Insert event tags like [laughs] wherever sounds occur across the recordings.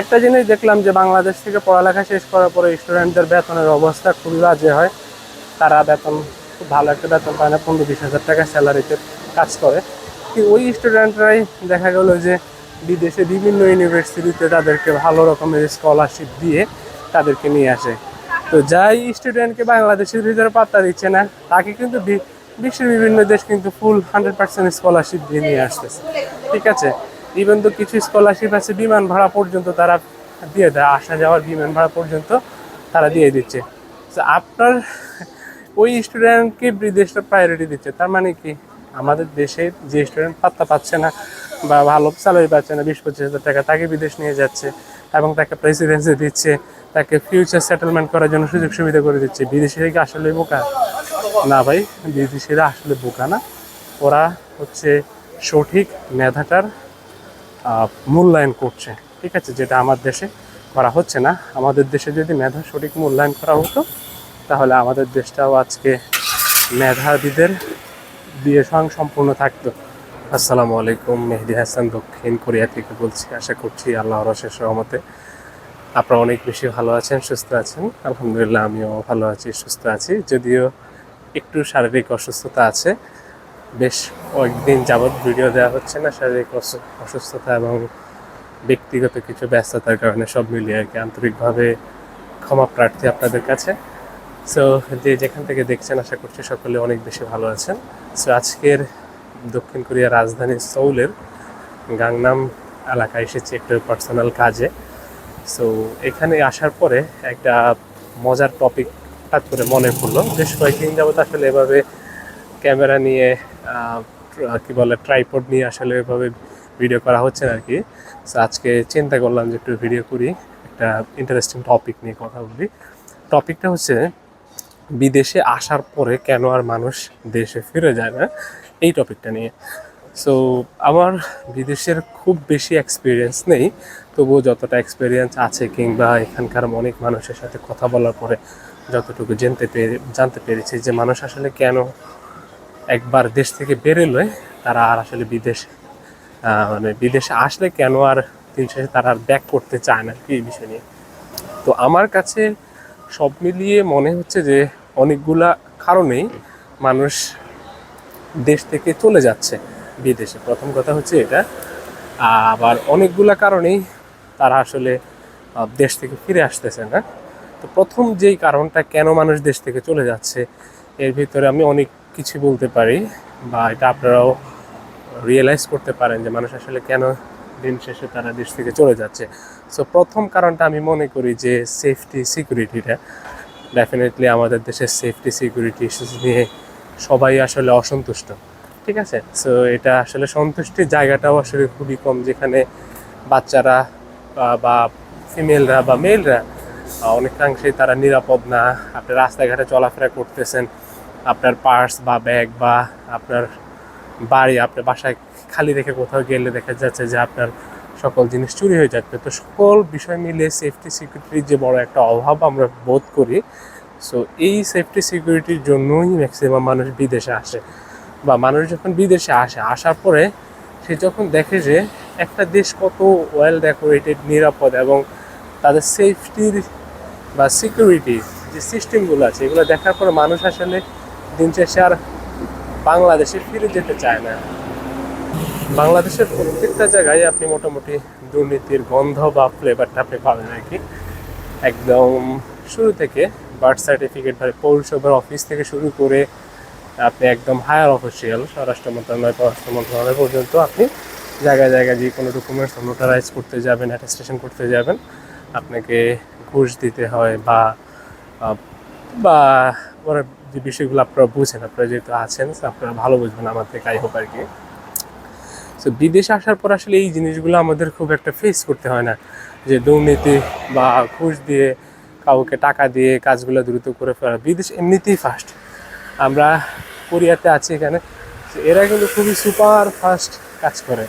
একটা জিনিস দেখলাম যে বাংলাদেশ থেকে পড়ালেখা শেষ করার পরে স্টুডেন্টদের বেতনের অবস্থা খুবই বাজে হয়। তারা বেতন, খুব ভালো একটা বেতন পায় না, পনেরো বিশ হাজার টাকা স্যালারিতে কাজ করে। কি ওই স্টুডেন্টরাই দেখা গেলো যে বিদেশে বিভিন্ন ইউনিভার্সিটিতে তাদেরকে ভালো রকমের স্কলারশিপ দিয়ে তাদেরকে নিয়ে আসে। তো যাই স্টুডেন্টকে বাংলাদেশের ভিতরে পাত্তা দিচ্ছে না, তাকে কিন্তু বিশ্বের বিভিন্ন দেশ কিন্তু ফুল হান্ড্রেড পার্সেন্ট স্কলারশিপ দিয়ে নিয়ে আসতেছে। ঠিক আছে? ইভেন তো কিছু স্কলারশিপ আছে, বিমান ভাড়া পর্যন্ত তারা দিয়ে দেয়, আসা যাওয়ার বিমান ভাড়া পর্যন্ত তারা দিয়ে দিচ্ছে। আপনার ওই স্টুডেন্টকে বিদেশটা প্রায়োরিটি দিচ্ছে, তার মানে কি? আমাদের দেশে যে স্টুডেন্ট পাত্তা পাচ্ছে না বা ভালো স্যালারি পাচ্ছে না, বিশ পঁচিশ হাজার টাকা, তাকে বিদেশ নিয়ে যাচ্ছে এবং তাকে প্রেসিডেন্সি দিচ্ছে, তাকে ফিউচার সেটেলমেন্ট করার জন্য সুযোগ সুবিধা করে দিচ্ছে। বিদেশিরা কি আসলে বোকা? না ভাই, বিদেশিরা আসলে বোকা না। ওরা হচ্ছে সঠিক মেধাটার মূল্যায়ন করছে, ঠিক আছে? যেটা আমার দেশে করা হচ্ছে না। আমাদের দেশে যদি মেধা সঠিক মূল্যায়ন করা হতো, তাহলে আমাদের দেশটাও আজকে মেধাবীদের দিয়ে স্বয়ং সম্পূর্ণ থাকতো। আসসালামু আলাইকুম, মেহেদি হাসান, দক্ষিণ কোরিয়া থেকে বলছি, আশা করছি আল্লাহর অশেষ রহমতে আপনারা অনেক বেশি ভালো আছেন, সুস্থ আছেন। আলহামদুলিল্লাহ, আমিও ভালো আছি, সুস্থ আছি। যদিও একটু শারীরিক অসুস্থতা আছে বেশ কয়েকদিন যাবৎ ভিডিও দেওয়া হচ্ছে না, শারীরিক অসু- অসুস্থতা এবং ব্যক্তিগত কিছু ব্যস্ততার কারণে সব মিলিয়ে আর কি আন্তরিকভাবে ক্ষমা প্রার্থী আপনাদের কাছে। সো যে যেখান থেকে দেখছেন, আশা করছি সকলে অনেক বেশি ভালো আছেন। সো আজকের দক্ষিণ কোরিয়ার রাজধানী সৌলের গাংনাম এলাকায় এসেছি একটা পার্সোনাল কাজে। সো এখানে আসার পরে একটা মজার টপিক হঠাৎ করে মনে পড়ল। বেশ কয়েকদিন যাবত আসলে এভাবে ক্যামেরা নিয়ে কি বলে ট্রাইপড নিয়ে আসলে এভাবে ভিডিও করা হচ্ছে না আর কি সো আজকে চিন্তা করলাম যে একটু ভিডিও করি, একটা ইন্টারেস্টিং টপিক নিয়ে কথা বলি। টপিকটা হচ্ছে, বিদেশে আসার পরে কেন আর মানুষ দেশে ফিরে যায় না? এই টপিকটা নিয়ে। সো আমার বিদেশের খুব বেশি এক্সপিরিয়েন্স নেই, তবুও যতটা এক্সপিরিয়েন্স আছে কিংবা এখানকার অনেক মানুষের সাথে কথা বলার পরে যতটুকু জানতে পেরে, জানতে পেরেছি যে মানুষ আসলে কেন একবার দেশ থেকে বেরোলে তারা আর আসলে বিদেশ মানে বিদেশে আসলে কেন আর দিন শেষে তারা আর ব্যাক করতে চায় না, কি এই বিষয় নিয়ে? তো আমার কাছে সব মিলিয়ে মনে হচ্ছে যে অনেকগুলা কারণেই মানুষ দেশ থেকে চলে যাচ্ছে বিদেশে। প্রথম কথা হচ্ছে এটা। আবার অনেকগুলা কারণেই তারা আসলে দেশ থেকে ফিরে আসতেছে না। তো প্রথম যেই কারণটা কেন মানুষ দেশ থেকে চলে যাচ্ছে, এর ভিতরে আমি অনেক কিছু বলতে পারি বা এটা আপনারাও রিয়েলাইজ করতে পারেন যে মানুষ আসলে কেন দিন শেষে তারা দেশ থেকে চলে যাচ্ছে। সো প্রথম কারণটা আমি মনে করি যে সেফটি সিকিউরিটিটা ডেফিনেটলি আমাদের দেশের সেফটি সিকিউরিটি ইস্যুস নিয়ে সবাই আসলে অসন্তুষ্ট, ঠিক আছে? সো এটা আসলে সন্তুষ্টির জায়গাটাও আসলে খুবই কম যেখানে বাচ্চারা বা- ফিমেলরা বা মেলরা অনেকাংশেই তারা নিরাপদ না। আপনি রাস্তাঘাটে চলাফেরা করতেছেন আপনার পার্স বা ব্যাগ বা আপনার বাড়ি, আপনার বাসায় খালি রেখে কোথাও গেলে দেখা যাচ্ছে যে আপনার সকল জিনিস চুরি হয়ে যাচ্ছে। তো সকল বিষয় মিলে সেফটি সিকিউরিটির যে বড় একটা অভাব আমরা বোধ করি সো এই সেফটি সিকিউরিটির জন্যই ম্যাক্সিমাম মানুষ বিদেশে আসে বা মানুষ যখন বিদেশে আসে, আসার পরে সে যখন দেখে যে একটা দেশ কত ওয়েল ডেকোরেটেড নিরাপদ এবং তাদের সেফটির বা সিকিউরিটি যে সিস্টেমগুলো আছে, এগুলো দেখার পরে মানুষ আসলে দিন শেষে আর বাংলাদেশে ফিরে যেতে চায় না। বাংলাদেশের প্রত্যেকটা জায়গায় আপনি মোটামুটি দুর্নীতির গন্ধ বা ফ্লেভারটা আপনি পাবেন আর কি। একদম শুরু থেকে বার্থ সার্টিফিকেট বা পৌরসভার অফিস থেকে শুরু করে আপনি একদম হায়ার অফিসিয়াল স্বরাষ্ট্র মন্ত্রণালয়, পররাষ্ট্র মন্ত্রণালয় পর্যন্ত আপনি জায়গায় জায়গায় যে কোনো ডকুমেন্টস নোটারাইজ করতে যাবেন অ্যাটেস্টেশন করতে যাবেন, আপনাকে ঘুষ দিতে হয় বা বা ওরা যে বিষয়গুলো আপনারা বুঝেন, আপনারা যেহেতু আছেন আপনারা ভালো বুঝবেন আমার থেকে আই হোপ আর কি। তো বিদেশে আসার পর আসলে এই জিনিসগুলো আমাদের খুব একটা ফেস করতে হয় না। যে দুর্নীতি বা ঘুষ দিয়ে কাউকে টাকা দিয়ে কাজগুলো দ্রুত করে ফেলা, বিদেশ এমনিতেই ফাস্ট আমরা কোরিয়াতে আছি এখানে এরা কিন্তু খুবই সুপার ফাস্ট কাজ করে।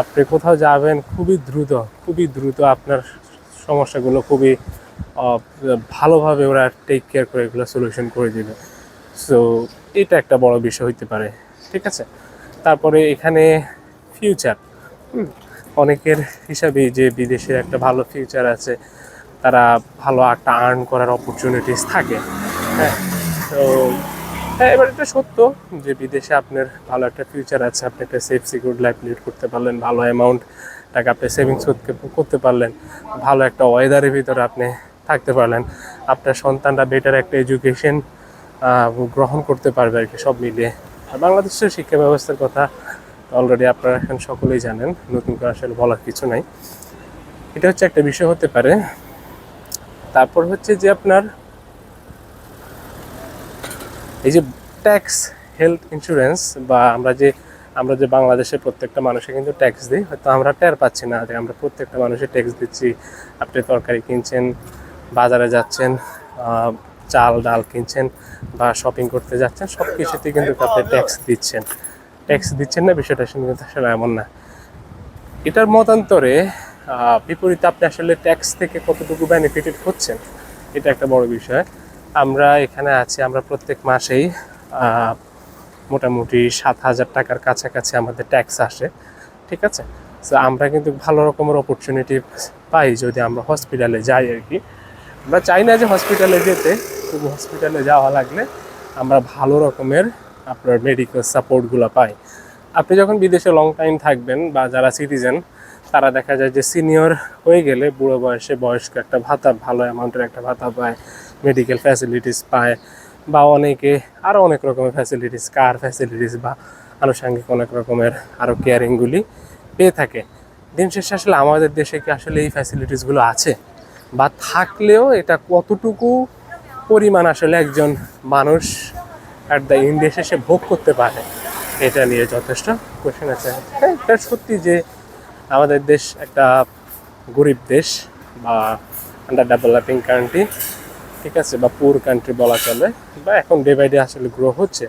আপনি কোথাও যাবেন, খুবই দ্রুত খুবই দ্রুত আপনার সমস্যাগুলো খুবই ভালোভাবে ওরা টেক কেয়ার করে এগুলো সলিউশন করে দিবে সো এটা একটা বড় বিষয় হইতে পারে, ঠিক আছে? তারপরে এখানে ফিউচার অনেকের হিসাবেই যে বিদেশে একটা ভালো ফিউচার আছে, তারা ভালো একটা আর্ন করার অপরচুনিটিস থাকে হ্যাঁ? তো হ্যাঁ এবার এটা সত্য যে বিদেশে আপনার ভালো একটা ফিউচার আছে, আপনি একটা সেফ সিকিউর লাইফ লিড করতে পারলেন, ভালো অ্যামাউন্ট টাকা আপনি সেভিংস করতে পারলেন, ভালো একটা ওয়েদারের ভিতরে আপনি থাকতে পারলেন। আপনার সন্তানরা বেটার একটা এডুকেশন গ্রহণ করতে পারবে আর কি সব মিলিয়ে। আর বাংলাদেশের শিক্ষা ব্যবস্থার কথা অলরেডি আপনারা এখন সকলেই জানেন, নতুন করে আসলে বলার কিছু নাই। এটা হচ্ছে একটা বিষয় হতে পারে। তারপর হচ্ছে যে আপনার এই যে ট্যাক্স হেলথ ইন্স্যুরেন্স বা আমরা যে আমরা যে বাংলাদেশের প্রত্যেকটা মানুষে কিন্তু ট্যাক্স দিই, হয়তো আমরা টের পাচ্ছি না যে আমরা প্রত্যেকটা মানুষে ট্যাক্স দিচ্ছি। আপনি তরকারি কিনছেন বাজারে যাচ্ছেন চাল, ডাল কিনছেন বা শপিং করতে যাচ্ছেন, সব কিছুতে কিন্তু আপনি ট্যাক্স দিচ্ছেন। ট্যাক্স দিচ্ছেন না, বিষয়টা কিন্তু আসলে এমন না। এটার মতান্তরে বিপরীতে আপনি আসলে ট্যাক্স থেকে কতটুকু বেনিফিটেড হচ্ছেন, এটা একটা বড় বিষয়। আমরা এখানে আছি, আমরা প্রত্যেক মাসেই মোটামুটি সাত হাজার টাকার কাছাকাছি আমাদের ট্যাক্স আসে, ঠিক আছে? তো আমরা কিন্তু ভালো রকমের অপরচুনিটি পাই যদি আমরা হসপিটালে যাই আর কি। আমরা চাই না যে হসপিটালে যেতে, শুধু হসপিটালে যাওয়া লাগলে আমরা ভালো রকমের আপনার মেডিকেল সাপোর্টগুলো পাই। আপনি যখন বিদেশে লং টাইম থাকবেন বা যারা সিটিজেন তারা দেখা যায় যে সিনিয়র হয়ে গেলে বুড়ো বয়সে বয়স্ক একটা ভাতা, ভালো অ্যামাউন্টের একটা ভাতা পায় মেডিকেল ফ্যাসিলিটিস পায় বা অনেকে আরও অনেক রকমের ফ্যাসিলিটিস কার ফ্যাসিলিটিস বা আনুষঙ্গিক অনেক রকমের আরও কেয়ারিংগুলি পেয়ে থাকে। দিন শেষে আসলে আমাদের দেশে কি আসলে এই ফ্যাসিলিটিসগুলো আছে? বা থাকলেও এটা কতটুকু পরিমাণ আসলে একজন মানুষ অ্যাট দ্য ইন্ড এসে সে ভোগ করতে পারে, এটা নিয়ে যথেষ্ট কোশ্চেন আছে। হ্যাঁ এটা সত্যি যে আমাদের দেশ একটা গরিব দেশ বা আন্ডার ডেভেলপিং কান্ট্রি ঠিক আছে, বা পুর কান্ট্রি বলা চলে, বা এখন ডে বাই ডে আসলে গ্রো হচ্ছে।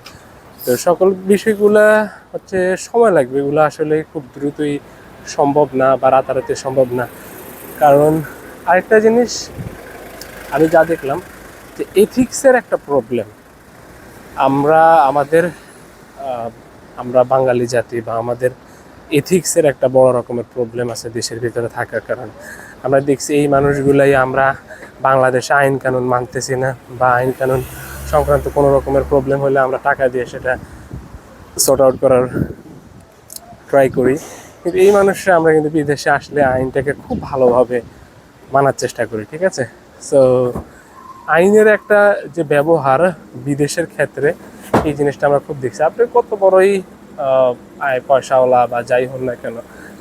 তো সকল বিষয়গুলো হচ্ছে সময় লাগবে, এগুলো আসলে খুব দ্রুতই সম্ভব না বা রাতারাতি সম্ভব না। কারণ আরেকটা জিনিস আমি যা দেখলাম যে এথিক্সের একটা প্রবলেম আমরা আমাদের আমরা বাঙালি জাতি বা আমাদের এথিক্সের একটা বড় রকমের প্রবলেম আছে দেশের ভিতরে থাকার কারণে। আমরা দেখছি এই মানুষগুলাই আমরা বাংলাদেশে আইন কানুন মানতেছি না বা আইন কানুন সংক্রান্ত কোনো রকমের প্রবলেম হলে আমরা টাকা দিয়ে সেটা সর্ট আউট করার ট্রাই করি। কিন্তু এই মানুষরা আমরা কিন্তু বিদেশে আসলে আইনটাকে খুব ভালোভাবে মানার চেষ্টা করি, ঠিক আছে? সো আইনের একটা যে ব্যবহার বিদেশের ক্ষেত্রে, এই জিনিসটা আমরা খুব দেখছি। আপনি কত বড়ই আয় পয়সাওয়ালা বা যাই হন না কেন,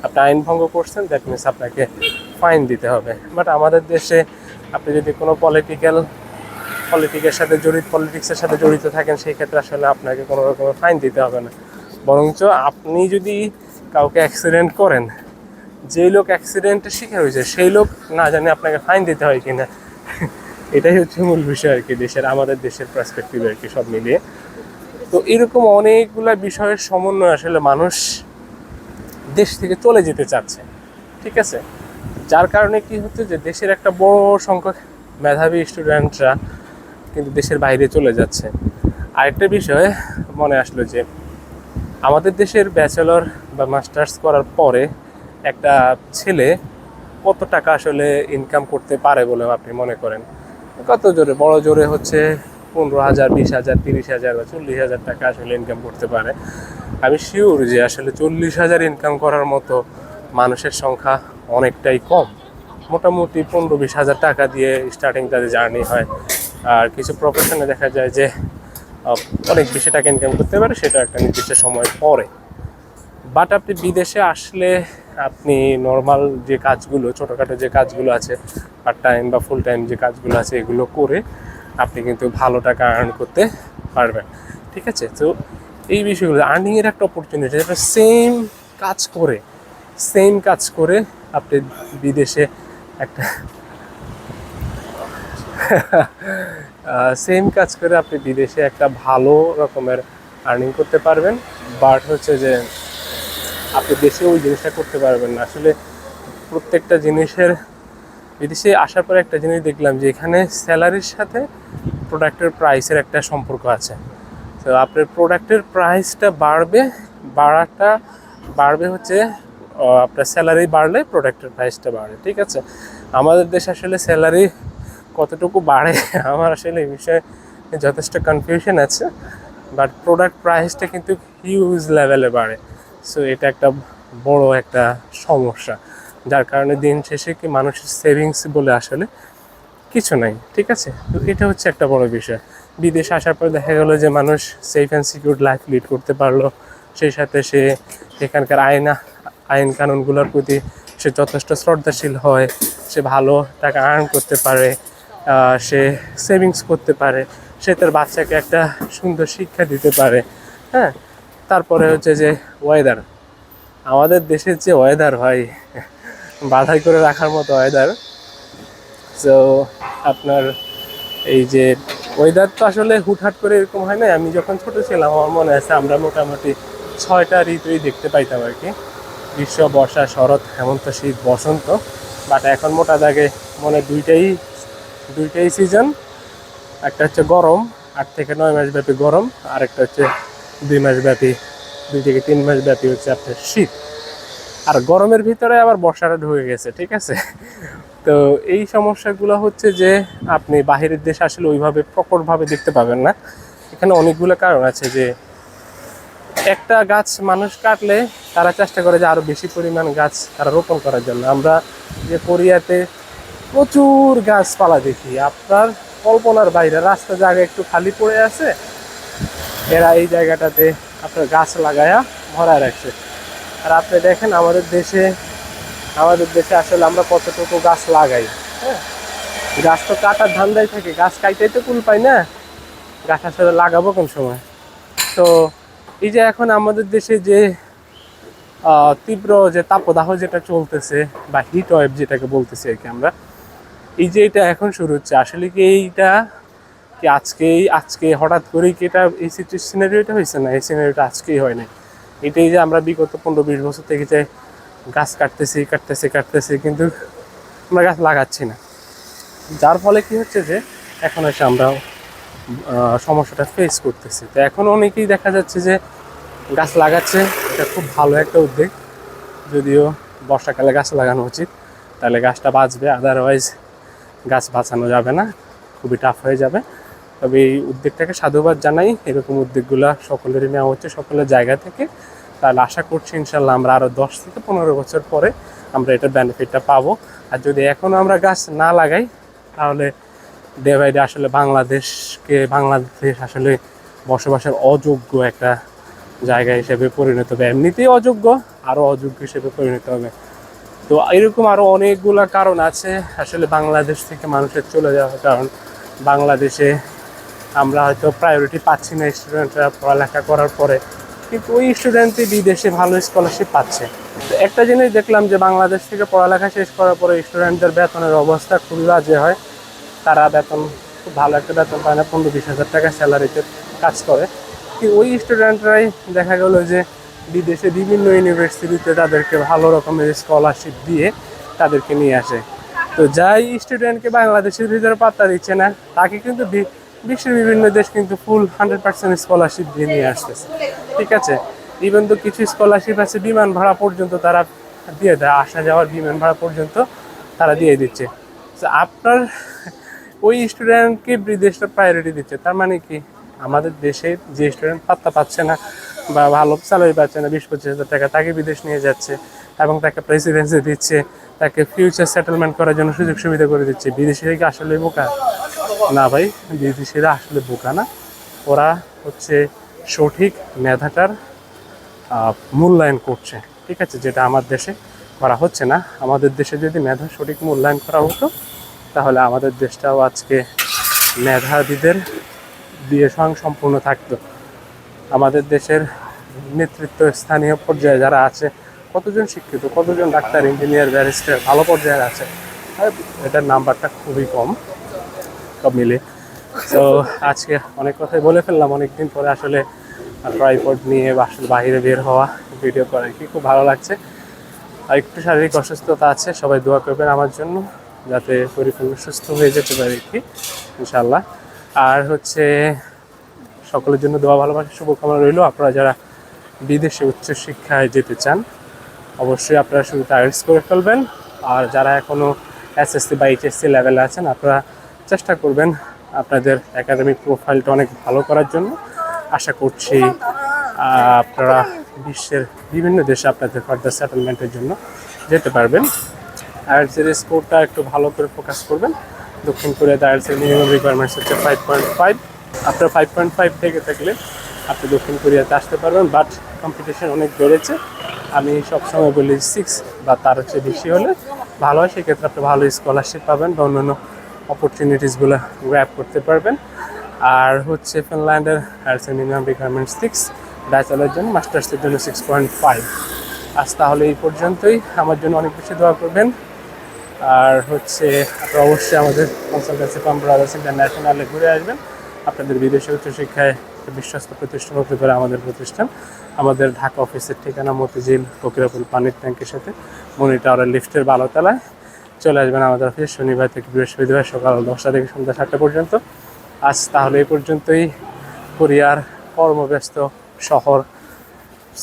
আপনি আইন ভঙ্গ করছেন দ্যাট মিনস আপনাকে ফাইন দিতে হবে। বাট আমাদের দেশে আপনি যদি কোনো পলিটিক্যাল পলিটিকের সাথে জড়িত পলিটিক্সের সাথে জড়িত থাকেন, সেই ক্ষেত্রে আসলে আপনাকে কোনো রকমের ফাইন দিতে হবে না। বরঞ্চ আপনি যদি কাউকে অ্যাক্সিডেন্ট করেন যেই লোক অ্যাক্সিডেন্টের শিকার হয়েছে, সেই লোক না জানি আপনাকে ফাইন দিতে হয় কিনা। এটাই হচ্ছে মূল বিষয় আর কি দেশের, আমাদের দেশের পার্সপেক্টিভ আর কি সব মিলিয়ে। তো এরকম অনেকগুলা বিষয়ের সমন্বয় আসলে মানুষ দেশ থেকে চলে যেতে চাচ্ছে, ঠিক আছে? যার কারণে কি হচ্ছে যে দেশের একটা বড় সংখ্যক মেধাবী স্টুডেন্টরা কিন্তু দেশের বাইরে চলে যাচ্ছে। আরেকটা বিষয় মনে আসলো যে, আমাদের দেশের ব্যাচেলর বা মাস্টার্স করার পরে একটা ছেলে কত টাকা আসলে ইনকাম করতে পারে বলে আপনি মনে করেন? কত জোরে? বড় জোরে হচ্ছে পনেরো হাজার, বিশ হাজার, তিরিশ হাজার বা চল্লিশ হাজার টাকা আসলে ইনকাম করতে পারে। আমি শিওর যে আসলে চল্লিশ হাজার ইনকাম করার মতো মানুষের সংখ্যা অনেকটাই কম। মোটামুটি পনেরো বিশ হাজার টাকা দিয়ে স্টার্টিং তাদের জার্নি হয়। আর কিছু প্রফেশনে দেখা যায় যে অনেক বেশি টাকা ইনকাম করতে পারে, সেটা একটা নির্দিষ্ট সময় পরে। বাট আপনি বিদেশে আসলে আপনি নর্মাল যে কাজগুলো, ছোটোখাটো যে কাজগুলো আছে পার্ট টাইম বা ফুল টাইম যে কাজগুলো আছে, এগুলো করে আপনি কিন্তু ভালো টাকা আর্ন করতে পারবেন। ঠিক আছে? তো এই বিষয়গুলো আর্নিংয়ের একটা অপরচুনিটি এটা সেম কাজ করে সেম কাজ করে আপনি বিদেশে একটা [laughs] সেম কাজ করে আপনি বিদেশে একটা ভালো রকমের আর্নিং করতে পারবেন। বাট হচ্ছে যে আপনি দেশে ওই জিনিসটা করতে পারবেন না। আসলে প্রত্যেকটা জিনিসের বিদেশে আসার পরে একটা জিনিস দেখলাম যে এখানে স্যালারির সাথে প্রোডাক্টের প্রাইসের একটা সম্পর্ক আছে। তো আপনার প্রোডাক্টের প্রাইসটা বাড়বে, বাড়াটা বাড়বে হচ্ছে আপনার স্যালারি বাড়লে প্রোডাক্টের প্রাইসটা বাড়ে, ঠিক আছে? আমাদের দেশে আসলে স্যালারি কতটুকু বাড়ে [laughs] আমার আসলে এই বিষয়ে যথেষ্ট কনফিউশন আছে। বাট প্রোডাক্ট প্রাইসটা কিন্তু হিউজ লেভেলে বাড়ে। সো এটা একটা বড় একটা সমস্যা। যার কারণে দিন শেষে কি মানুষের সেভিংস বলে আসলে কিছু নাই, ঠিক আছে? তো এটা হচ্ছে একটা বড় বিষয়। বিদেশে আসার পর দেখা গেলো যে মানুষ safe and secure life lead করতে পারল। সেই সাথে সে এখানকার আইনা, আইন কানুনগুলোর প্রতি সে যথেষ্ট শ্রদ্ধাশীল হয়। সে ভালো টাকা আর্ন করতে পারে সে সেভিংস করতে পারে। সে তার বাচ্চাকে একটা সুন্দর শিক্ষা দিতে পারে হ্যাঁ? তারপরে হচ্ছে যে ওয়েদার আমাদের দেশের যে ওয়েদার হয় বাধাই করে রাখার মতো ওয়েদার তো আপনার এই যে ওয়েদার তো আসলে হুটহাট করে এরকম হয় না আমি যখন ছোট ছিলাম, আমার মনে আছে আমরা মোটামুটি ছয়টা ঋতুই দেখতে পাইতাম আর কি। গ্রীষ্ম, বর্ষা, শরৎ, হেমন্ত, শীত, বসন্ত। বাট এখন মোটা দাগে মনে দুইটাই দুইটাই সিজন একটা হচ্ছে গরম, আট থেকে নয় মাস ব্যাপী গরম আর একটা হচ্ছে দুই মাস ব্যাপী, দুই থেকে তিন মাস ব্যাপী হচ্ছে আপনার শীত। আর গরমের ভিতরে আবার বর্ষাটা ঢুকে গেছে, ঠিক আছে? তো এই সমস্যাগুলো হচ্ছে যে, আপনি বাহিরের দেশে আসলে ওইভাবে প্রকটভাবে দেখতে পাবেন না। এখানে অনেকগুলো কারণ আছে যে, একটা গাছ মানুষ কাটলে তারা চেষ্টা করে যে আরও বেশি পরিমাণ গাছ তারা রোপণ করার জন্য। আমরা যে কোরিয়াতে প্রচুর গাছপালা দেখি, আপনার কল্পনার বাইরে রাস্তা জায়গা একটু খালি পড়ে আছে এরা এই জায়গাটাতে আপনার গাছ লাগায়া ভরা রাখছে। আর আপনি দেখেন আমাদের দেশে আমাদের দেশে আসলে আমরা কতটুকু গাছ লাগাই হ্যাঁ? গাছ তো কাটার ধান্দায় থাকে, গাছ কাইতেই তো কুল পাই না। গাছ আসলে লাগাবো কোন সময়? তো এই যে এখন আমাদের দেশে যে তীব্র যে তাপদাহ যেটা চলতেছে, বা হিট ওয়েভ যেটাকে বলতেছি আর কি আমরা, এই যে এটা এখন শুরু হচ্ছে। আসলে কি এইটা কি আজকেই, আজকে হঠাৎ করেই কি এটা এই সিনারিওটা হয়েছে না? এই সিনারিওটা আজকেই হয় নাই। এটাই যে আমরা বিগত পনেরো, বিশ বছর থেকে যে গাছ কাটতেছি কাটতেছি কাটতেছি, কিন্তু আমরা গাছ লাগাচ্ছি না। যার ফলে কি হচ্ছে যে, এখন এসে আমরা সমস্যাটা ফেস করতেছি। তো এখন অনেকেই দেখা যাচ্ছে যে গাছ লাগাচ্ছে, এটা খুব ভালো একটা উদ্যোগ। যদিও বর্ষাকালে গাছ লাগানো উচিত, তাহলে গাছটা বাঁচবে আদারওয়াইজ গাছ বাঁচানো যাবে না, খুবই টাফ হয়ে যাবে। তবে এই উদ্যোগটাকে সাধুবাদ জানাই। এরকম উদ্যোগগুলো সকলেরই নেওয়া হচ্ছে সকলের জায়গা থেকে। তাহলে আশা করছি ইনশাল্লাহ আমরা আরও দশ থেকে পনেরো বছর পরে আমরা এটার বেনিফিটটা পাবো। আর যদি এখনও আমরা গাছ না লাগাই, তাহলে ডে বাই ডে আসলে বাংলাদেশকে, বাংলাদেশ আসলে বসবাসের অযোগ্য একটা জায়গা হিসেবে পরিণত হবে। এমনিতেই অযোগ্য আরও অযোগ্য হিসেবে পরিণত হবে। তো এরকম আরও অনেকগুলো কারণ আছে আসলে বাংলাদেশ থেকে মানুষের চলে যাওয়ার কারণ। বাংলাদেশে আমরা হয়তো প্রায়োরিটি পাচ্ছি না স্টুডেন্টরা পড়ালেখা করার পরে, কিন্তু ওই স্টুডেন্টই বিদেশে ভালো স্কলারশিপ পাচ্ছে। তো একটা জিনিস দেখলাম যে বাংলাদেশ থেকে পড়ালেখা শেষ করার পরে স্টুডেন্টদের বেতনের অবস্থা খুবই বাজে হয়। তারা বেতন, খুব ভালো একটা বেতন পায় না, পনেরো বিশ হাজার টাকা স্যালারিতে কাজ করে। কি ওই স্টুডেন্টরাই দেখা গেল যে বিদেশে বিভিন্ন ইউনিভার্সিটিতে তাদেরকে ভালো রকমের স্কলারশিপ দিয়ে তাদেরকে নিয়ে আসে। তো যাই স্টুডেন্টকে বাংলাদেশের ভিতরে পাত্তা দিচ্ছে না, তাকে কিন্তু বিশ্বের বিভিন্ন দেশ কিন্তু ফুল হান্ড্রেড পার্সেন্ট স্কলারশিপ দিয়ে নিয়ে আসতেছে। ঠিক আছে? ইভেন তো কিছু স্কলারশিপ আছে বিমান ভাড়া পর্যন্ত তারা দিয়ে দেয়, আসা যাওয়ার বিমান ভাড়া পর্যন্ত তারা দিয়ে দিচ্ছে। তো আপনার ওই স্টুডেন্টকে বিদেশটা প্রায়োরিটি দিচ্ছে। তার মানে কি? আমাদের দেশে যে স্টুডেন্ট পাত্তা পাচ্ছে না বা ভালো স্যালারি পাচ্ছে না, বিশ পঁচিশ হাজার টাকা, তাকে বিদেশ নিয়ে যাচ্ছে এবং তাকে প্রেসিডেন্সি দিচ্ছে। তাকে ফিউচার সেটেলমেন্ট করার জন্য সুযোগ সুবিধা করে দিচ্ছে। বিদেশিরা কি আসলে বোকা? না ভাই, বিদেশিরা আসলে বোকা না। ওরা হচ্ছে সঠিক মেধাটার মূল্যায়ন করছে। ঠিক আছে, যেটা আমার দেশে করা হচ্ছে না। আমাদের দেশে যদি মেধা সঠিক মূল্যায়ন করা হতো, তাহলে আমাদের দেশটাও আজকে মেধাবীদের দিয়ে স্বয়ং সম্পূর্ণ থাকতো। আমাদের দেশের নেতৃত্ব স্থানীয় পর্যায়ে যারা আছে কতজন শিক্ষিত, কতজন ডাক্তার, ইঞ্জিনিয়ার, ব্যারিস্টার, ভালো পর্যায়ে আছে? এটার নাম্বারটা খুবই কম। সব মিলে। তো আজকে অনেক কথাই বলে ফেললাম, অনেকদিন পরে আসলে ট্রাইপড নিয়ে আসলে বাইরে বের হওয়া ভিডিও করা কি খুব ভালো লাগছে। আর একটু শারীরিক অসুস্থতা আছে, সবাই দোয়া করবেন আমার জন্য, যাতে পরিপূর্ণ সুস্থ হয়ে যেতে পারে কি ইনশাল্লাহ আর হচ্ছে, সকলের জন্য দোয়া, ভালোবাসা, শুভকামনা রইল। আপনারা যারা বিদেশে উচ্চশিক্ষায় যেতে চান অবশ্যই আপনারা শুধু আইএলটিএস করে ফেলবেন। আর যারা এখনও এসএসসি বা এইচএসসি লেভেলে আছেন, আপনারা চেষ্টা করবেন আপনাদের একাডেমিক প্রোফাইলটা অনেক ভালো করার জন্য। আশা করছি আপনারা বিশ্বের বিভিন্ন দেশে আপনাদের ফার্দার সেটেলমেন্টের জন্য যেতে পারবেন। এর স্কোরটা একটু ভালো করে ফোকাস করবেন। দক্ষিণ কোরিয়াতে এর মিনিমাম রিকোয়ারমেন্টস হচ্ছে ফাইভ পয়েন্ট ফাইভ আপনার ফাইভ পয়েন্ট ফাইভ থেকে থাকলে আপনি দক্ষিণ কোরিয়াতে আসতে পারবেন বাট কম্পিটিশন অনেক বেড়েছে। আমি সবসময় বলি সিক্স বা তার হচ্ছে বেশি হলে ভালো হয়। সেক্ষেত্রে আপনি ভালো স্কলারশিপ পাবেন বা অন্যান্য অপরচুনিটিসগুলো গ্র্যাপ করতে পারবেন। আর হচ্ছে ফিনল্যান্ডের এর মিনিমাম রিকোয়ারমেন্টস সিক্স ব্যাচেলার জন্য মাস্টার্সের জন্য সিক্স পয়েন্ট ফাইভ আজ তাহলে এই পর্যন্তই। আমার জন্য অনেক বেশি দোয়া করবেন। আর হচ্ছে আপনারা অবশ্যই আমাদের কনসালটেন্সি ফার্ম ইন্টারন্যাশনালে ঘুরে আসবেন। আপনাদের বিদেশে উচ্চশিক্ষায় একটা বিশ্বস্ত প্রতিষ্ঠান হতে পারে আমাদের প্রতিষ্ঠান। আমাদের ঢাকা অফিসের ঠিকানা মতিঝিল ফকিরাপুল পানির ট্যাঙ্কের সাথে। মনি টাওয়ারের লিফটের বারোতলায় চলে আসবেন আমাদের অফিস। শনিবার থেকে বৃহস্পতিবার সকাল দশটা থেকে সন্ধ্যা সাতটা পর্যন্ত। আজ তাহলে এই পর্যন্তই। কোরিয়ার কর্মব্যস্ত শহর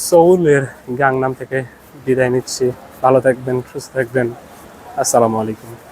সৌলের গাংনাম থেকে বিদায় নিচ্ছি। ভালো থাকবেন, সুস্থ থাকবেন। আসসালামু আলাইকুম।